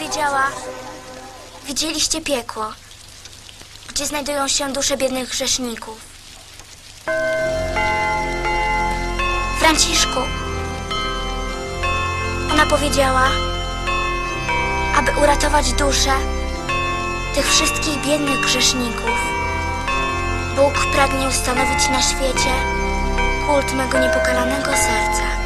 Powiedziała: Widzieliście piekło, gdzie znajdują się dusze biednych grzeszników. Franciszku, ona powiedziała, aby uratować dusze tych wszystkich biednych grzeszników. Bóg pragnie ustanowić na świecie kult mego niepokalanego serca.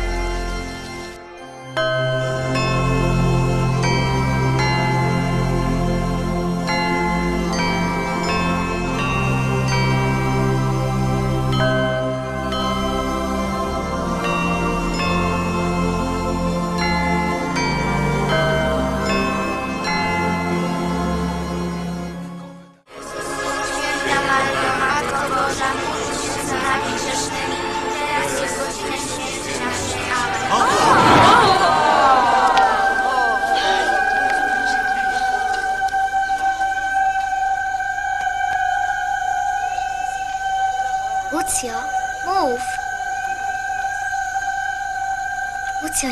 Matko Boża, módl się za nami grzesznymi,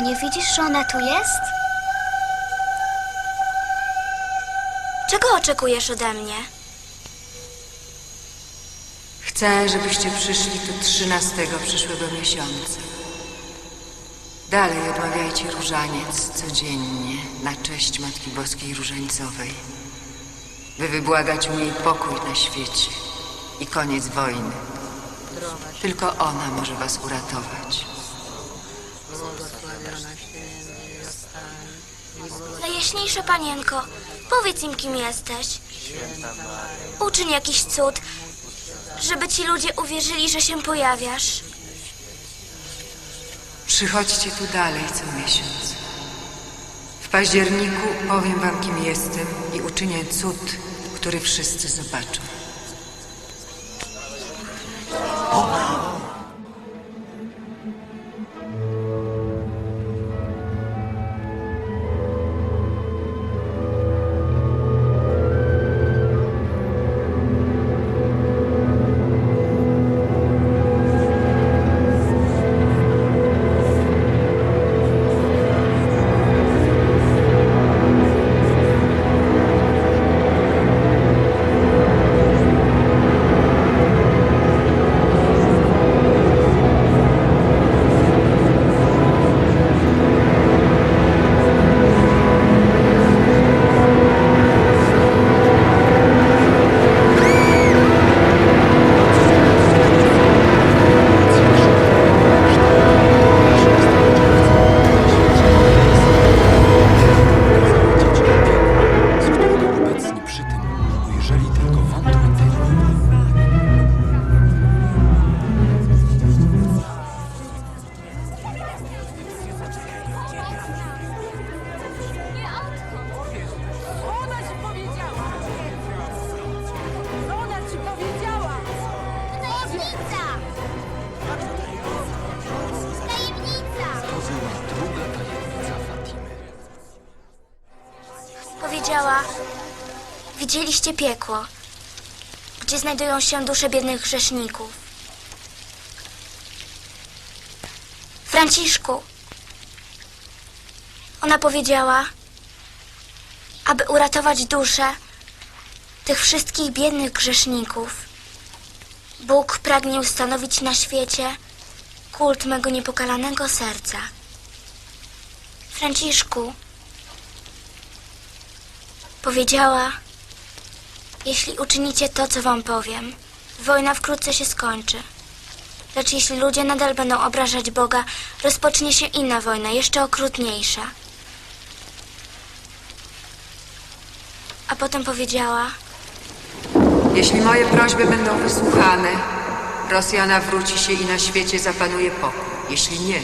nie widzisz, że ona tu jest? Czego oczekujesz ode mnie? Chcę, żebyście przyszli tu trzynastego przyszłego miesiąca. Dalej odmawiajcie różaniec codziennie na cześć Matki Boskiej Różańcowej, by wybłagać u niej pokój na świecie i koniec wojny. Tylko ona może was uratować. Najjaśniejsza panienko, powiedz im, kim jesteś. Uczyń jakiś cud, żeby ci ludzie uwierzyli, że się pojawiasz. Przychodźcie tu dalej co miesiąc. W październiku powiem wam, kim jestem i uczynię cud, który wszyscy zobaczą. Tajemnica! Tajemnica! Była druga tajemnica Fatimy. Powiedziała: Widzieliście piekło, gdzie znajdują się dusze biednych grzeszników. Franciszku, ona powiedziała, aby uratować dusze tych wszystkich biednych grzeszników. Bóg pragnie ustanowić na świecie kult mego niepokalanego serca. Franciszku, Powiedziała, jeśli uczynicie to, co wam powiem, wojna wkrótce się skończy. Lecz jeśli ludzie nadal będą obrażać Boga, rozpocznie się inna wojna, jeszcze okrutniejsza. A potem powiedziała, Jeśli moje prośby będą wysłuchane, Rosja nawróci się i na świecie zapanuje pokój. Jeśli nie,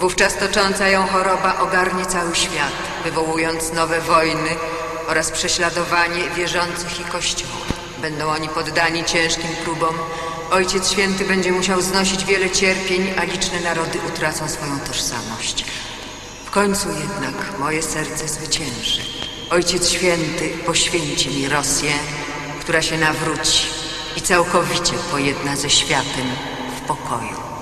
wówczas tocząca ją choroba ogarnie cały świat, wywołując nowe wojny oraz prześladowanie wierzących i kościoła. Będą oni poddani ciężkim próbom. Ojciec Święty będzie musiał znosić wiele cierpień, a liczne narody utracą swoją tożsamość. W końcu jednak moje serce zwycięży. Ojciec Święty poświęci mi Rosję, która się nawróci i całkowicie pojedna ze światem w pokoju.